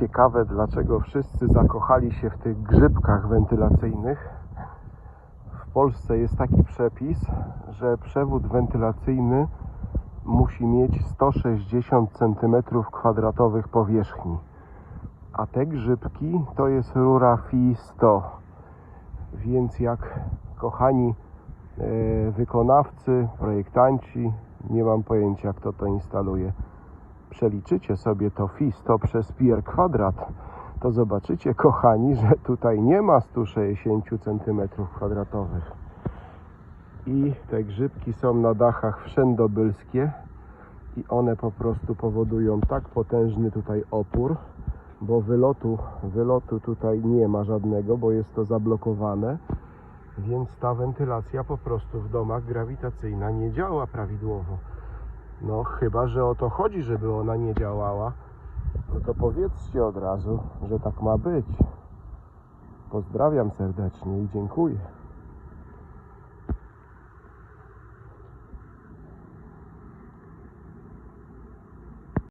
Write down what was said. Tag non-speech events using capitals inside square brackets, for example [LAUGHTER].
ciekawe, dlaczego wszyscy zakochali się w tych grzybkach wentylacyjnych. W Polsce jest taki przepis, że przewód wentylacyjny musi mieć 160 cm2 powierzchni. A te grzybki to jest rura FI 100. Więc jak kochani e, wykonawcy, projektanci, nie mam pojęcia kto to instaluje, przeliczycie sobie to FI 100 przez pi r kwadrat, to zobaczycie kochani, [LAUGHS] że tutaj nie ma 160 cm2. I te grzybki są na dachach wszędobylskie i one po prostu powodują tak potężny tutaj opór, bo wylotu, wylotu tutaj nie ma żadnego, bo jest to zablokowane, więc ta wentylacja po prostu w domach grawitacyjna nie działa prawidłowo. No chyba, że o to chodzi, żeby ona nie działała, no to powiedzcie od razu, że tak ma być. Pozdrawiam serdecznie i dziękuję.